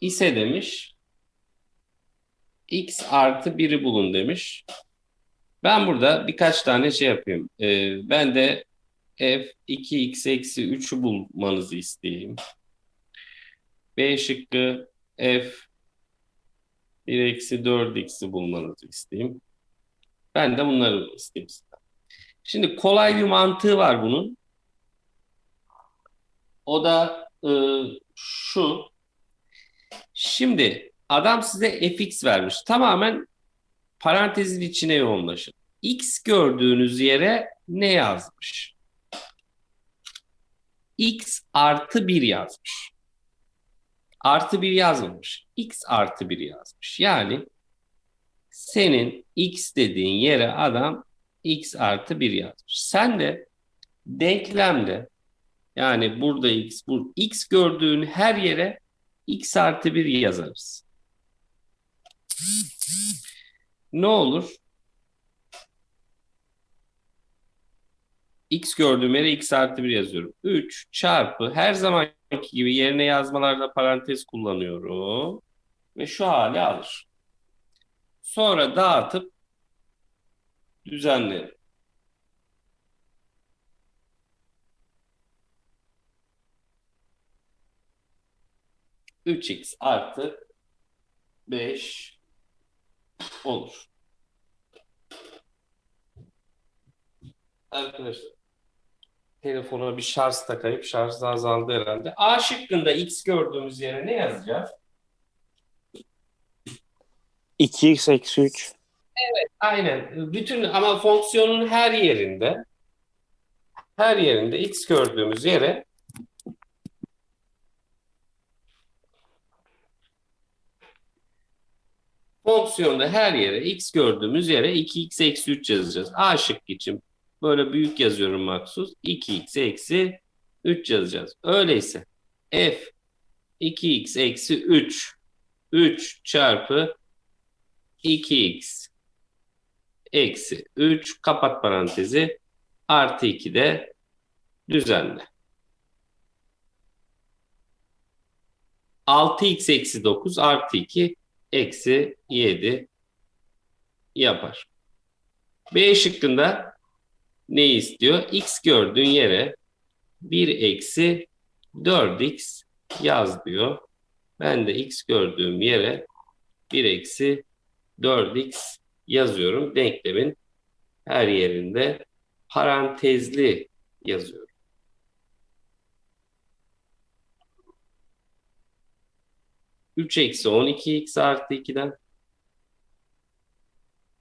ise demiş x artı 1'i bulun demiş. Ben burada birkaç tane şey yapayım. Ee, ben de f 2x eksi 3'ü bulmanızı isteyeyim. B şıkkı f 1 eksi 4x'i bulmanızı isteyeyim. Ben de bunları isteyeyim. Şimdi kolay bir mantığı var bunun. O da e, şu. Şimdi adam size fx vermiş. Tamamen parantezin içine yoğunlaşın. x gördüğünüz yere ne yazmış? x artı 1 yazmış. Artı 1 yazmamış. x artı 1 yazmış. Yani senin x dediğin yere adam x artı 1 yazmış. Sen de denklemde yani burada x, bu x gördüğün her yere x artı 1 yazarız. Ne olur? x gördüğüm yere x artı 1 yazıyorum. 3 çarpı her zamanki gibi yerine yazmalarda parantez kullanıyorum. Ve şu hale alır. Sonra dağıtıp düzenlerim. Üç x artı beş olur. Arkadaşlar telefona bir şarj takayım. Şarj da azaldı herhalde. A şıkkında x gördüğümüz yere ne yazacağız? 2x eksi 3. Aynen. Bütün ama fonksiyonun her yerinde her yerinde x gördüğümüz yere fonksiyonda her yere x gördüğümüz yere 2x eksi 3 yazacağız. A şıkkı için böyle büyük yazıyorum maksus. 2x eksi 3 yazacağız. Öyleyse f 2x eksi 3 3 çarpı 2x eksi 3 kapat parantezi artı 2 de düzenle. 6x eksi 9 artı 2 eksi 7 yapar. B şıkkında ne istiyor? X gördüğün yere 1 eksi 4x yaz diyor. Ben de x gördüğüm yere 1 eksi 4x yazıyorum. Denklemin her yerinde parantezli yazıyorum. Üç eksi 12x artı 2'den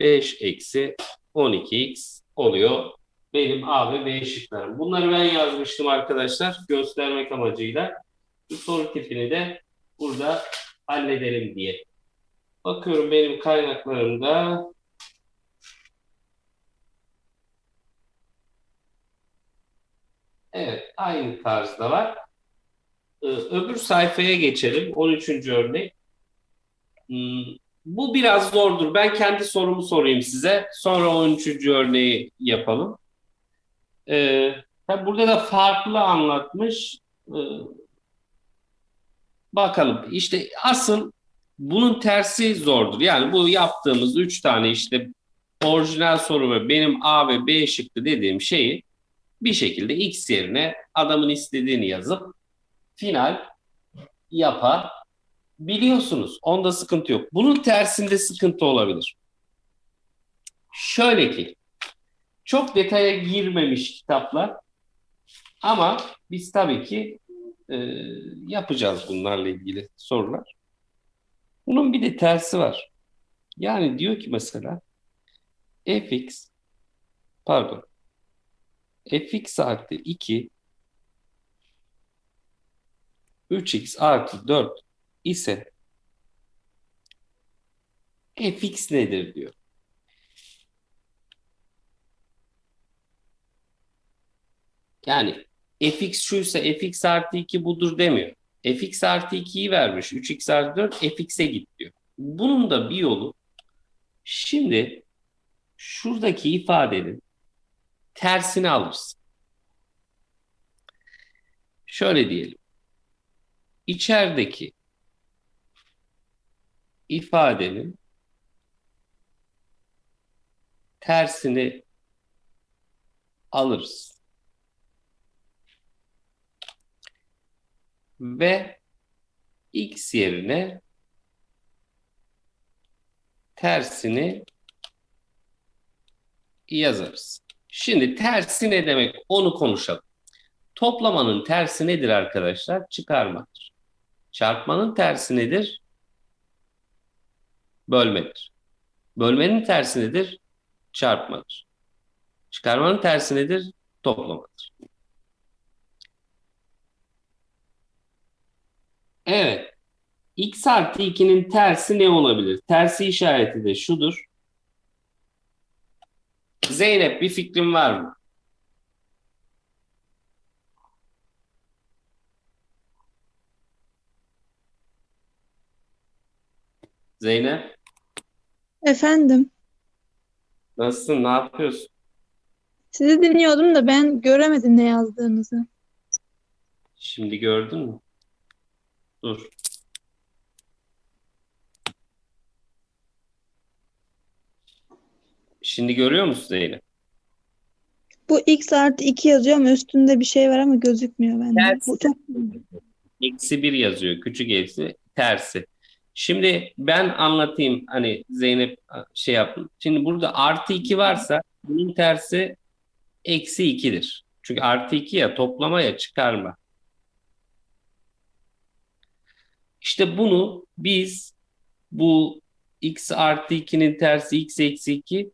5 eksi 12x oluyor benim A ve B şıklarım. Bunları ben yazmıştım arkadaşlar göstermek amacıyla. Bu soru tipini de burada halledelim diye. Bakıyorum benim kaynaklarımda Evet, aynı tarzda var. Ee, öbür sayfaya geçelim. 13. örnek. Hmm, bu biraz zordur. Ben kendi sorumu sorayım size. Sonra 13. örneği yapalım. Ee, burada da farklı anlatmış. Ee, bakalım. İşte asıl bunun tersi zordur. Yani bu yaptığımız üç tane işte orijinal soru ve benim A ve B şıkkı dediğim şeyi bir şekilde X yerine adamın istediğini yazıp final yapabiliyorsunuz. Onda sıkıntı yok. Bunun tersinde sıkıntı olabilir. Şöyle ki çok detaya girmemiş kitaplar ama biz tabii ki e, yapacağız bunlarla ilgili sorular. Bunun bir de tersi var. Yani diyor ki mesela fx pardon fx artı 2 3x artı 4 ise fx nedir diyor. Yani fx şuysa fx artı 2 budur demiyor. fx artı 2'yi vermiş. 3x artı 4 fx'e git diyor. Bunun da bir yolu şimdi şuradaki ifadenin tersini alırsın. Şöyle diyelim. İçerideki ifadenin tersini alırız. Ve x yerine tersini yazarız. Şimdi tersi ne demek? Onu konuşalım. Toplamanın tersi nedir arkadaşlar? Çıkarmadır. Çarpmanın tersi nedir? Bölmedir. Bölmenin tersi nedir? Çarpmadır. Çıkarmanın tersi nedir? Toplamadır. Evet. X artı 2'nin tersi ne olabilir? Tersi işareti de şudur. Zeynep bir fikrin var mı? Zeynep Efendim, nasılsın? Ne yapıyorsun? sizi dinliyordum da ben göremedim ne yazdığınızı. Şimdi gördün mü? Dur. Şimdi görüyor musun Zeynep? Bu x artı 2 yazıyor ama üstünde bir şey var ama gözükmüyor bende. Ters. Bu çok Eksi bir yazıyor. Küçük eksi tersi. Şimdi ben anlatayım hani Zeynep şey yaptım. Şimdi burada artı 2 varsa bunun tersi eksi 2'dir. Çünkü artı 2 ya toplama ya çıkarma. İşte bunu biz bu x artı 2'nin tersi x eksi 2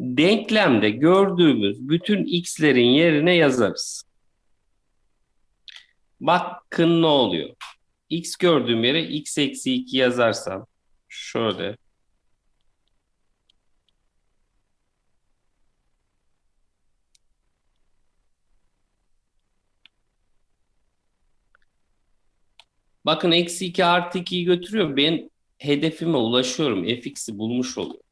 denklemde gördüğümüz bütün x'lerin yerine yazarız. Bakın ne oluyor x gördüğüm yere x eksi 2 yazarsam şöyle Bakın eksi 2 artı 2'yi götürüyor. Ben hedefime ulaşıyorum. fx'i bulmuş oluyor.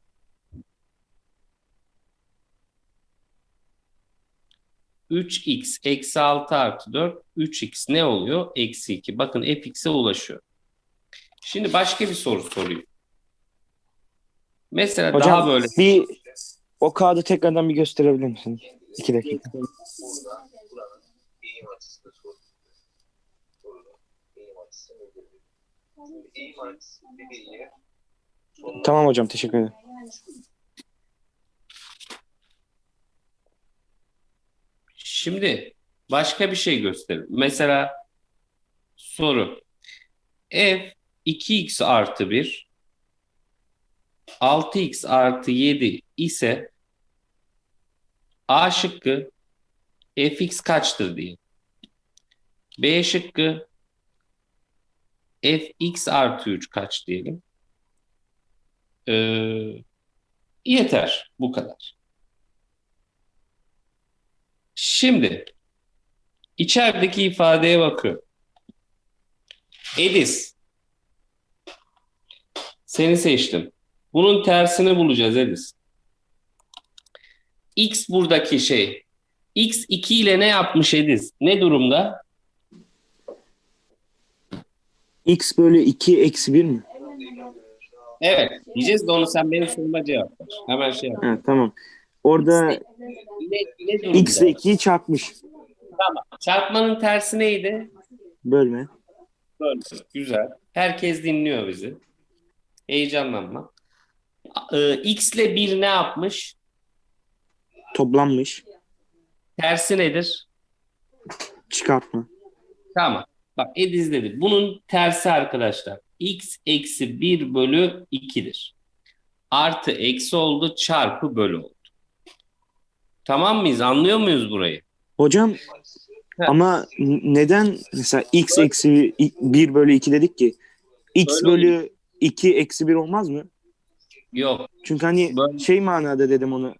3x eksi 6 artı 4 3x ne oluyor? Eksi 2. Bakın fx'e ulaşıyor. Şimdi başka bir soru sorayım. Mesela Hocam, daha böyle... Bir, o kağıdı tekrardan bir gösterebilir misin? İki dakika. Tamam hocam teşekkür ederim. Şimdi başka bir şey gösterin. Mesela soru. F 2x artı 1 6x artı 7 ise A şıkkı fx kaçtır diye. B şıkkı fx artı 3 kaç diyelim. Ee, yeter. Bu kadar. Şimdi içerideki ifadeye bakıyorum. Edis. Seni seçtim. Bunun tersini bulacağız Edis. X buradaki şey. X 2 ile ne yapmış Edis? Ne durumda? X bölü 2 eksi 1 mi? Evet. Diyeceğiz de onu sen benim soruma cevap ver. Hemen şey yap. Ha, tamam. Orada? X ile 2'yi çarpmış. Tamam. Çarpmanın tersi neydi? Bölme. Böyle. Güzel. Herkes dinliyor bizi. Heyecanlanma. Ee, X ile 1 ne yapmış? Toplanmış. Tersi nedir? Çıkartma. Tamam. Bak Ediz dedi. Bunun tersi arkadaşlar. X eksi 1 bölü 2'dir. Artı eksi oldu çarpı bölü oldu. Tamam mıyız? Anlıyor muyuz burayı? Hocam Ha. ama neden mesela X eksi 1 bölü 2 dedik ki X Öyle bölü 2 eksi 1 olmaz mı? Yok. Çünkü hani Böyle. şey manada dedim onu.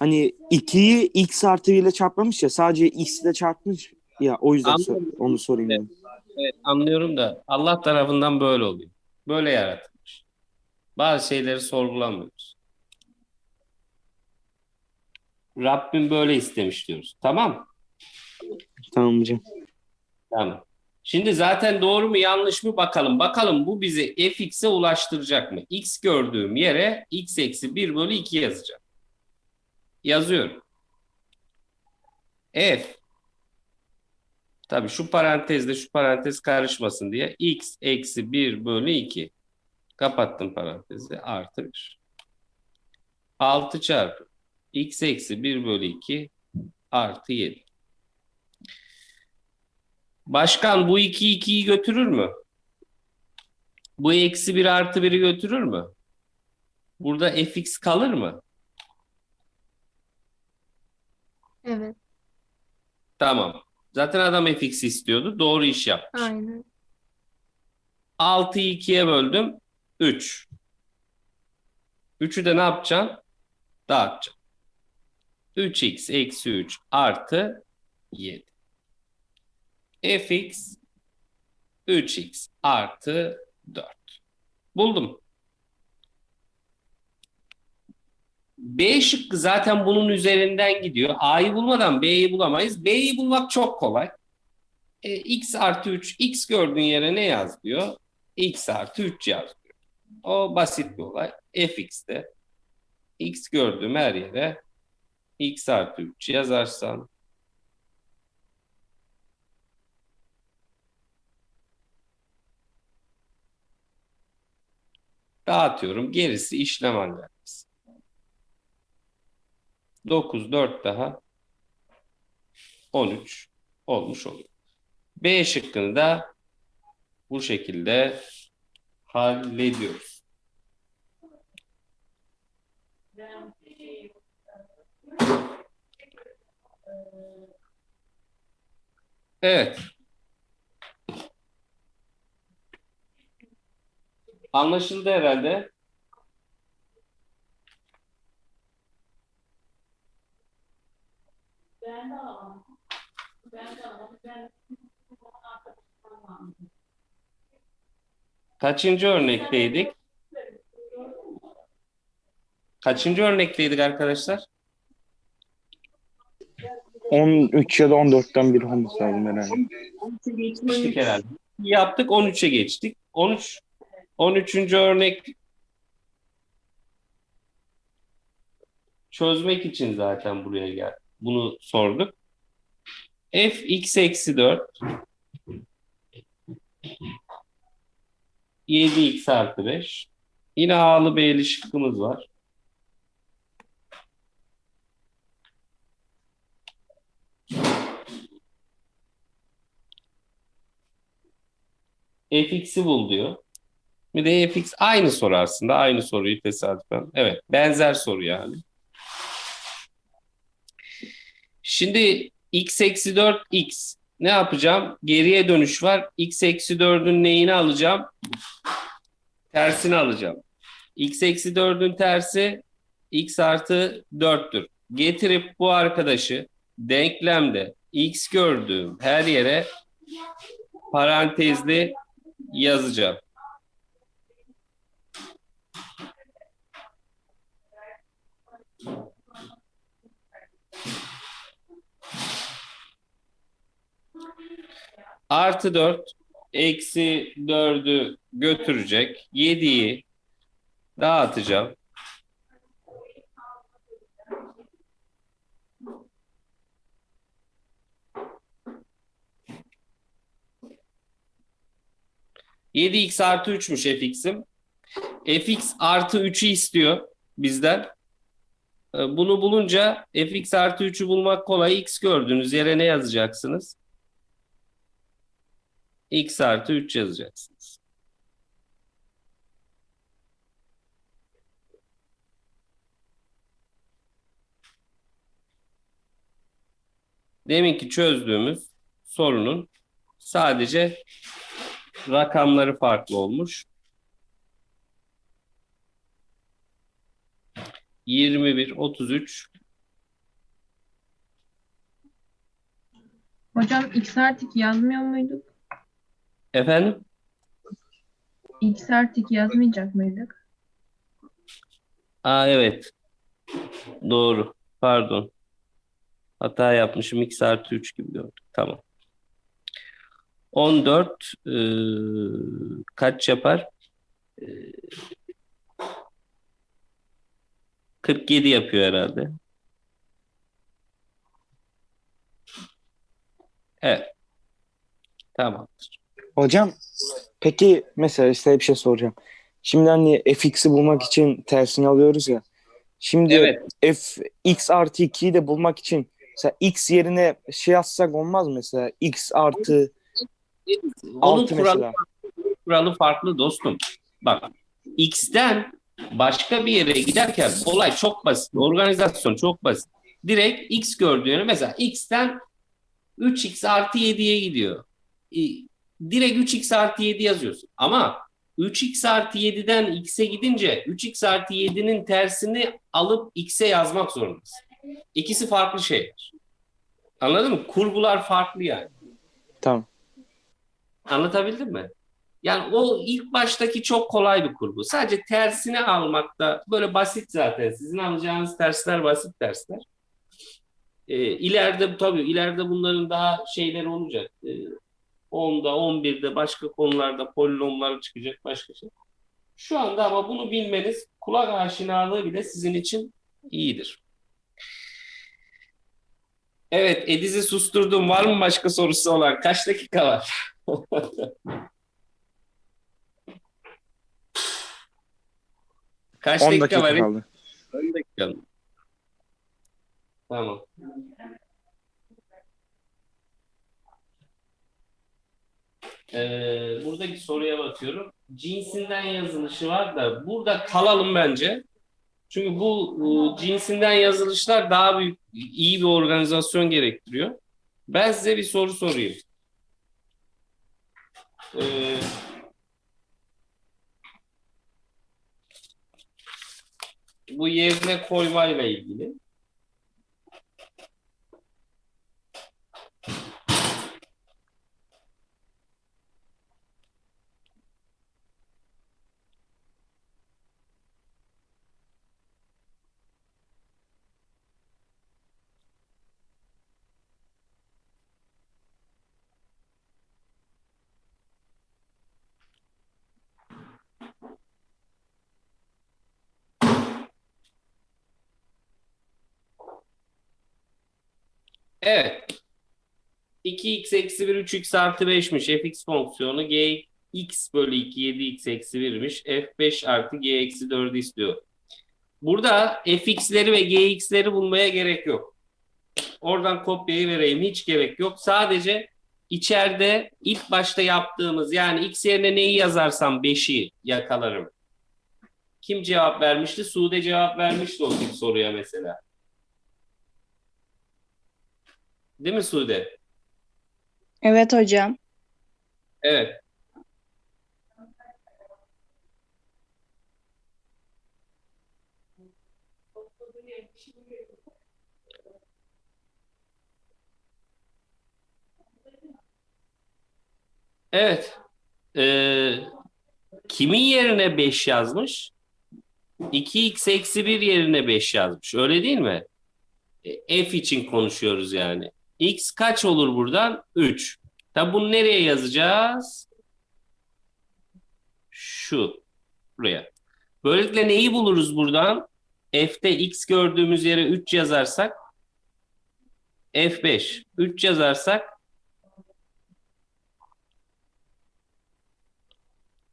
Hani 2'yi X artı 1 ile çarpmamış ya sadece X ile çarpmış ya o yüzden sor- onu sorayım dedim. Evet, anlıyorum da Allah tarafından böyle oluyor. Böyle yaratılmış. Bazı şeyleri sorgulamıyoruz. Rabbim böyle istemiş diyoruz. Tamam. Tamam hocam. Tamam. Şimdi zaten doğru mu yanlış mı bakalım. Bakalım bu bizi fx'e ulaştıracak mı? x gördüğüm yere x eksi 1 bölü 2 yazacağım. Yazıyorum. f Tabii şu parantezle şu parantez karışmasın diye x eksi 1 bölü 2 kapattım parantezi artı 1. 6 çarpı x eksi 1 bölü 2 artı 7. Başkan bu 2 2'yi götürür mü? Bu eksi 1 artı 1'i götürür mü? Burada fx kalır mı? Evet, Tamam. Zaten adam fx istiyordu. Doğru iş yapmış. aynen. 6'yı 2'ye böldüm. 3. 3'ü de ne yapacağım? Dağıtacağım. 3x eksi 3 artı 7. fx 3x artı 4. Buldum. B şıkkı zaten bunun üzerinden gidiyor. A'yı bulmadan B'yi bulamayız. B'yi bulmak çok kolay. E, x artı 3, x gördüğün yere ne yaz diyor? x artı 3 yaz diyor. O basit bir olay. fx'te x gördüğüm her yere x artı 3 yazarsam dağıtıyorum. Gerisi işlem alakası. 9, 4 daha 13 olmuş oluyor. B şıkkını da bu şekilde hallediyoruz. Evet. Anlaşıldı herhalde. Kaçıncı örnekteydik? Kaçıncı örnekteydik arkadaşlar? 13 ya da 14'ten biri olması lazım herhalde. 13'e geçmiştik herhalde. Yaptık 13'e geçtik. 13 13. örnek çözmek için zaten buraya geldik. Bunu sorduk. f x eksi 4 7x artı 5 Yine A'lı B'li şıkkımız var. Fx'i bul diyor. Bir de fx aynı soru aslında. Aynı soruyu tesadüfen. Evet. Benzer soru yani. Şimdi x eksi 4 x. Ne yapacağım? Geriye dönüş var. x eksi 4'ün neyini alacağım? Tersini alacağım. x eksi 4'ün tersi x artı 4'tür. Getirip bu arkadaşı denklemde x gördüğüm her yere parantezli yazacağım. Artı 4 eksi 4'ü götürecek. 7'yi dağıtacağım. Yedi x artı 3'müş fx'im. fx artı 3'ü istiyor bizden. Ee, Bunu bulunca fx artı 3'ü bulmak kolay. x gördüğünüz yere ne yazacaksınız? x artı 3 yazacaksınız. Deminki çözdüğümüz sorunun sadece rakamları farklı olmuş. 21, 33. Hocam x artı 2 yazmıyor muyduk? Efendim? x artı 2 yazmayacak mıydık? Aa evet. Doğru. Pardon. Hata yapmışım. X artı 3 gibi gördüm. Tamam. 14 e, kaç yapar? E, 47 yapıyor herhalde. Evet. Tamamdır. Hocam peki mesela size bir şey soracağım. Şimdi hani fx'i bulmak için tersini alıyoruz ya. Şimdi Evet. f x artı 2'yi de bulmak için mesela x yerine şey yazsak olmaz mı mesela x artı Onun 6 kuralı mesela. kuralı farklı dostum. Bak X'ten başka bir yere giderken olay çok basit. Organizasyon çok basit. Direkt X gördüğünü mesela X'ten 3X artı 7'ye gidiyor. E, Direkt 3X artı 7 yazıyorsun. Ama 3X artı 7'den X'e gidince 3X artı 7'nin tersini alıp X'e yazmak zorundasın. İkisi farklı şeyler. Anladın mı? Kurgular farklı yani. Tamam. Anlatabildim mi? Yani o ilk baştaki çok kolay bir kurgu. Sadece tersini almakta böyle basit zaten. Sizin alacağınız dersler basit dersler. Ee, ileride tabii ileride bunların daha şeyleri olacak. Ee, 10'da 11'de başka konularda polinomlar çıkacak başka şey. Şu anda ama bunu bilmeniz kulak aşinalığı bile sizin için iyidir. Evet, Ediz'i susturdum. Var mı başka sorusu olan? Kaç dakika var? Kaç 10 dakika dakika var? kaldı. 10 dakika? Tamam. Ee, buradaki soruya bakıyorum. Cinsinden yazılışı var da burada kalalım bence. Çünkü bu, bu cinsinden yazılışlar daha büyük, iyi bir organizasyon gerektiriyor. Ben size bir soru sorayım. Ee, bu yerine koymayla ilgili. Evet. 2x eksi 1 3x artı 5'miş fx fonksiyonu gx bölü 2 7x eksi 1'miş f5 artı g eksi 4'ü istiyor. Burada fx'leri ve gx'leri bulmaya gerek yok. Oradan kopyayı vereyim hiç gerek yok. Sadece içeride ilk başta yaptığımız yani x yerine neyi yazarsam 5'i yakalarım. Kim cevap vermişti? Sude cevap vermişti o tip soruya mesela. Değil mi Sude? Evet hocam. Evet. Evet. Ee, kimin yerine 5 yazmış? 2x eksi 1 yerine 5 yazmış. Öyle değil mi? E, F için konuşuyoruz yani. X kaç olur buradan? 3. Tabi bunu nereye yazacağız? Şu. Buraya. Böylelikle neyi buluruz buradan? F'te X gördüğümüz yere 3 yazarsak F5. 3 yazarsak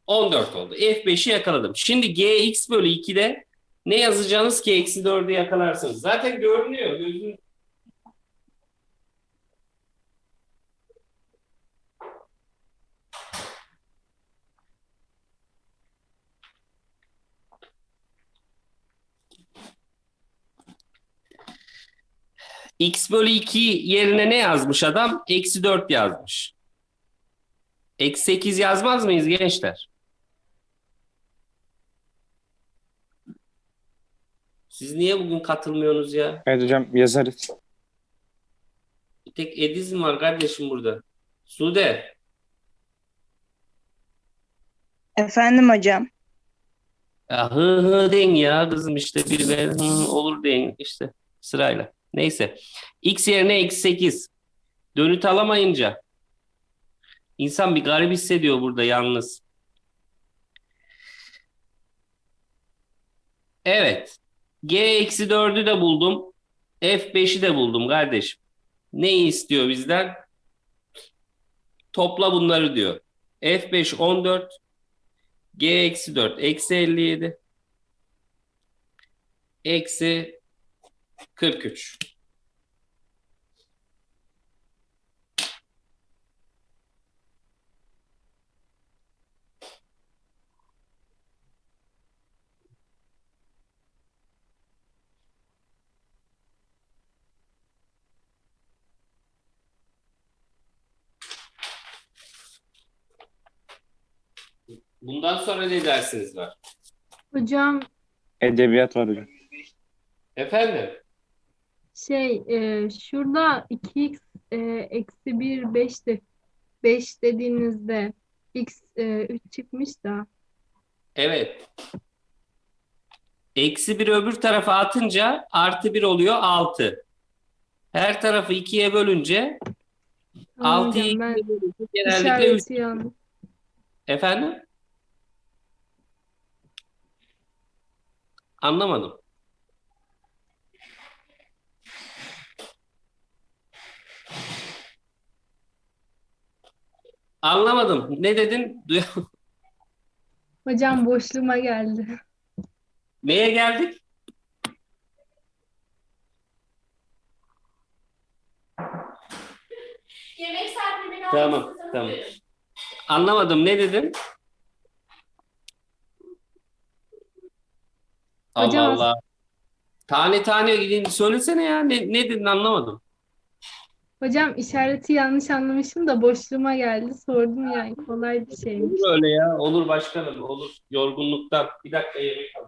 14 oldu. F5'i yakaladım. Şimdi Gx bölü 2'de ne yazacağınız ki eksi 4'ü yakalarsınız. Zaten görünüyor. Gözün X bölü 2 yerine ne yazmış adam? Eksi 4 yazmış. Eksi 8 yazmaz mıyız gençler? Siz niye bugün katılmıyorsunuz ya? Evet hocam yazarız. Bir tek Ediz mi var kardeşim burada? Sude. Efendim hocam. Ya hı hı deyin ya kızım işte biri de hı olur deyin işte sırayla. Neyse. X yerine eksi 8. Dönüt alamayınca İnsan bir garip hissediyor burada yalnız. Evet. G eksi 4'ü de buldum. F5'i de buldum kardeşim. Neyi istiyor bizden? Topla bunları diyor. F5 14. G eksi 4 eksi 57. Eksi 43. Bundan sonra ne dersiniz var? Hocam Edebiyat var hocam. Efendim? Şey e, şurada 2x e, eksi 1 5 de 5 dediğinizde x e, 3 çıkmış da Evet. Eksi bir öbür tarafa atınca artı bir oluyor 6. Her tarafı ikiye bölünce Tamam 6'yı hocam ben ikiye bölünce genellikle 3. işareti yanlış. Efendim? Anlamadım. Anlamadım. Ne dedin? Hocam boşluğuma geldi. Neye geldik? Yemek saatinin Tamam, altısını tamam. buyurun. Anlamadım. Ne dedin? Allah Hocam- Allah. Tane tane gidin söylesene ya. Ne, ne dedin anlamadım. Hocam işareti yanlış anlamışım da boşluğuma geldi. Sordum yani kolay bir şeymiş. Olur öyle ya. Olur başkanım. Olur. Yorgunluktan. Bir dakika yemek al.